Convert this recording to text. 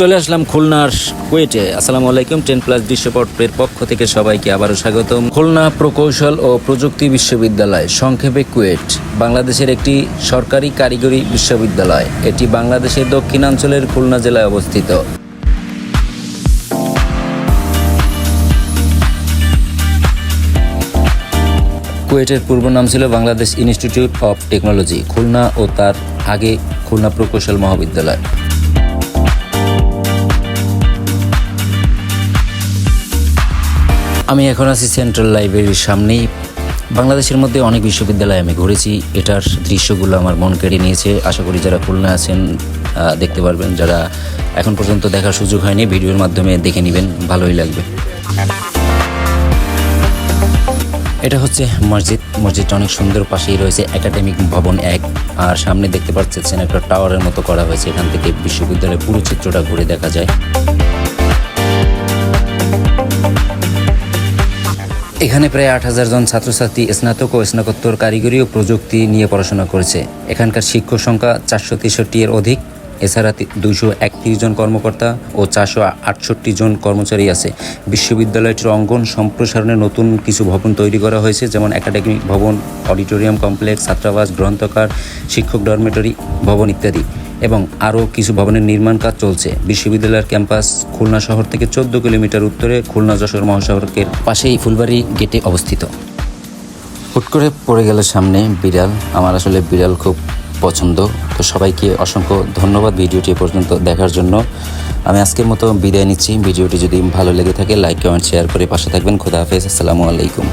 চলে আসলাম খুলনার কুয়েটে। আসসালামু আলাইকুম, টেন প্লাস দৃশ্যপটের পক্ষ থেকে সবাইকে আবারও স্বাগতম। খুলনা প্রকৌশল ও প্রযুক্তি বিশ্ববিদ্যালয়, সংক্ষেপে কুয়েট, বাংলাদেশের একটি সরকারি কারিগরি বিশ্ববিদ্যালয়। এটি বাংলাদেশের দক্ষিণাঞ্চলের খুলনা জেলায় অবস্থিত। কুয়েটের পূর্ব নাম ছিল Bangladesh institute of technology, Khulna ও তার আগে খুলনা প্রকৌশল মহাবিদ্যালয়। আমি এখন আছি সেন্ট্রাল লাইব্রেরির সামনেই। বাংলাদেশের মধ্যে অনেক বিশ্ববিদ্যালয়ে আমি ঘুরেছি। এটার দৃশ্যগুলো আমার মন কেড়ে নিয়েছে। আশা করি যারা খুলনা আছেন দেখতে পারবেন। যারা এখন পর্যন্ত দেখার সুযোগ হয়নি, ভিডিওর মাধ্যমে দেখে নেবেন। ভালোই লাগবে। এটা হচ্ছে মসজিদ। মসজিদটা অনেক সুন্দর পাশেই রয়েছে একাডেমিক ভবন এক। আর সামনে দেখতে পাচ্ছেন একটা টাওয়ারের মতো করা হয়েছে। এখান থেকে বিশ্ববিদ্যালয়ের পুরো চিত্রটা ঘুরে দেখা যায়। এখানে প্রায় আট হাজার জন ছাত্রছাত্রী, স্নাতক ও স্নাতকোত্তর কারিগরি ও প্রযুক্তি নিয়ে পড়াশোনা করেছে। এখানকার শিক্ষক সংখ্যা চারশো তেষট্টি এর অধিক। এছাড়া দুশো একত্রিশ জন কর্মকর্তা ও চারশো আটষট্টি জন কর্মচারী আছে। বিশ্ববিদ্যালয়টির অঙ্গন সম্প্রসারণে নতুন কিছু ভবন তৈরি করা হয়েছে, যেমন একাডেমিক ভবন, অডিটোরিয়াম কমপ্লেক্স, ছাত্রাবাস গ্রন্থকার শিক্ষক ডরমেটরি ভবন ইত্যাদি। এবং আরও কিছু ভবনের নির্মাণ কাজ চলছে। বিশ্ববিদ্যালয়ের ক্যাম্পাস খুলনা শহর থেকে চোদ্দ কিলোমিটার উত্তরে খুলনা যশোর মহাসড়কের পাশেই ফুলবাড়ি গেটে অবস্থিত। হুট করে পড়ে গেল সামনে বিড়াল। আমার আসলে বিড়াল খুব পছন্দ। তো সবাইকে অসংখ্য ধন্যবাদ ভিডিওটি পর্যন্ত দেখার জন্য। আমি আজকের মতো বিদায় নিচ্ছি। ভিডিওটি যদি ভালো লেগে থাকে লাইক কমেন্ট শেয়ার করে পাশে থাকবেন। খোদা হাফেজ। আসসালামু আলাইকুম।